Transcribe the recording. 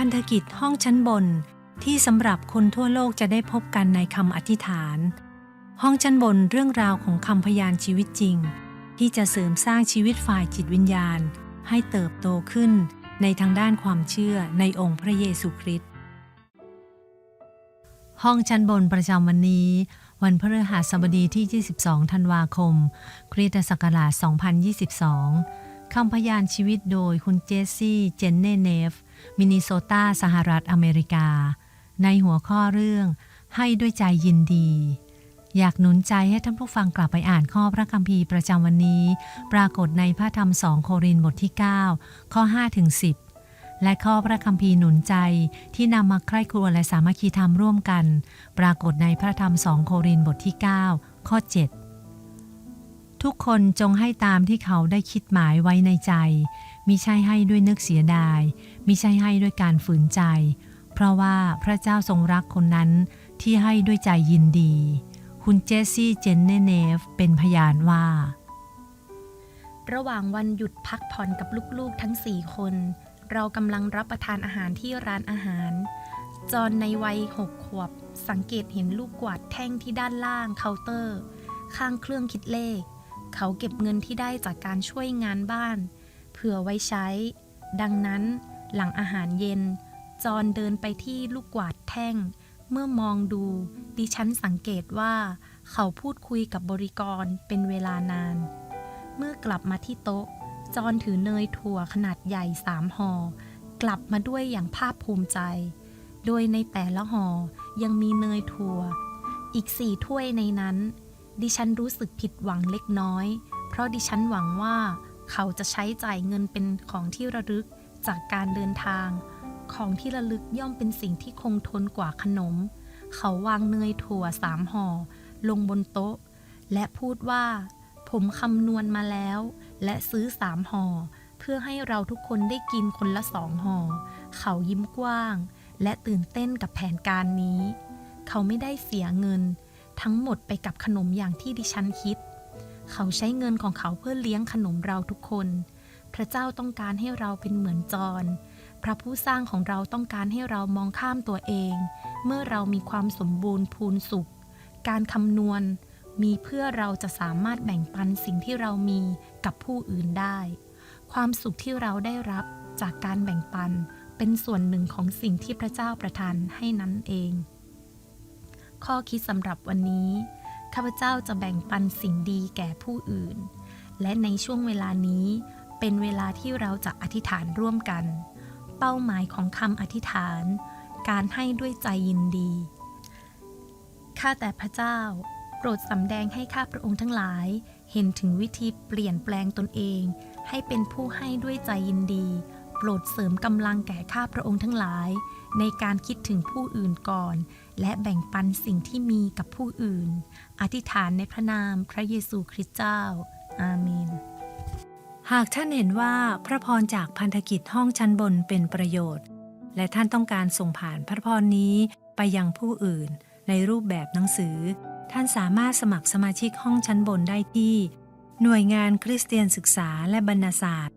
พันธกิจห้องชั้นบน ที่สำหรับคนทั่วโลกจะได้พบกันในคำอธิษฐาน ห้องชั้นบนเรื่องราวของคำพยานชีวิตจริง ที่จะเสริมสร้างชีวิตฝ่ายจิตวิญญาณ ให้เติบโตขึ้นในทางด้านความเชื่อในองค์พระเยซูคริสต์ห้องชั้นบนประจำวันนี้ วันพฤหัสบดีที่ 22 ธันวาคม คริสตศักราช 2022 คำพยานชีวิตโดยคุณเจสซี่ เจนเน่เนฟ มินนิโซตาสหรัฐอเมริกา ในหัวข้อเรื่อง ให้ด้วยใจยินดี อยากหนุนใจให้ท่านผู้ฟังกลับไปอ่านข้อพระคัมภีร์ประจำวันนี้ ปรากฏในพระธรรมสองโครินบทที่ 9 ข้อ5ถึง10 และข้อพระคัมภีร์หนุนใจที่นำมาใคร่ครวญและสามัคคีธรรมร่วมกัน ปรากฏในพระธรรมสองโครินบทที่ 9 ข้อ 7ทุกคนจงให้ตามที่เขาได้คิดหมายไว้ในใจ มิใช่ให้ด้วยนึกเสียดาย มิใช่ให้ด้วยการฝืนใจ เพราะว่าพระเจ้าทรงรักคนนั้นที่ให้ด้วยใจยินดี คุณเจสซี่เจนเนเนฟเป็นพยานว่า ระหว่างวันหยุดพักผ่อนกับลูกๆทั้งสี่คน เรากำลังรับประทานอาหารที่ร้านอาหาร จอห์นในวัยหกขวบ สังเกตเห็นลูกกวาดแท่งที่ด้านล่างเคาน์เตอร์ ข้างเครื่องคิดเลข เขาเก็บเงินที่ได้จากการช่วยงานบ้าน เผื่อไว้ใช้ ดังนั้นหลังอาหารเย็น จอนเดินไปที่ลูกกวาดแท่ง เมื่อมองดู ดิฉันสังเกตว่า เขาพูดคุยกับบริกรเป็นเวลานาน เมื่อกลับมาที่โต๊ะ จอนถือเนยถั่วขนาดใหญ่สามห่อกลับมาด้วยอย่างภาคภูมิใจ โดยในแต่ละห่อยังมีเนยถั่ว อีกสี่ถ้วยในนั้น ดิฉันรู้สึกผิดหวังเล็กน้อย เพราะดิฉันหวังว่า เขาจะใช้จ่ายเงินเป็นของที่ระลึกจากการเดินทาง ของที่ระลึกย่อมเป็นสิ่งที่คงทนกว่าขนม เขาวางเนยถั่วสามห่อ ลงบนโต๊ะ และพูดว่า ผมคำนวณมาแล้ว และซื้อสามห่อ เพื่อให้เราทุกคนได้กินคนละสองห่อ เขายิ้มกว้าง และตื่นเต้นกับแผนการนี้ เขาไม่ได้เสียเงิน ทั้งหมดไปกับขนมอย่างที่ดิฉันคิด เขาใช้เงินของเขาเพื่อเลี้ยงขนมเราทุกคน พระเจ้าต้องการให้เราเป็นเหมือนจร พระผู้สร้างของเราต้องการให้เรามองข้ามตัวเอง เมื่อเรามีความสมบูรณ์พูนสุข การคำนวณ มีเพื่อเราจะสามารถแบ่งปันสิ่งที่เรามีกับผู้อื่นได้ ความสุขที่เราได้รับจากการแบ่งปันเป็นส่วนหนึ่งของสิ่งที่พระเจ้าประทานให้นั้นเอง ข้อคิดสำหรับวันนี้ ข้าพเจ้าจะแบ่งปันสิ่งดีแก่ผู้อื่น และในช่วงเวลานี้เป็นเวลาที่เราจะอธิษฐานร่วมกัน เป้าหมายของคำอธิษฐาน การให้ด้วยใจยินดี ข้าแต่พระเจ้า โปรดสำแดงให้ข้าพระองค์ทั้งหลาย เห็นถึงวิธีเปลี่ยนแปลงตนเอง ให้เป็นผู้ให้ด้วยใจยินดี โปรดเสริมกำลังแก่ข้าพระองค์ทั้งหลาย ในการคิดถึงผู้อื่นก่อน และแบ่งปันสิ่งที่มีกับผู้อื่น อธิษฐานในพระนามพระเยซูคริสต์เจ้า อาเมน หากท่านเห็นว่าพระพรจากพันธกิจห้องชั้นบนเป็นประโยชน์ และท่านต้องการส่งผ่านพระพรนี้ไปยังผู้อื่น ในรูปแบบหนังสือ ท่านสามารถสมัครสมาชิกห้องชั้นบนได้ที่ หน่วยงานคริสเตียนศึกษาและบรรณศาสตร์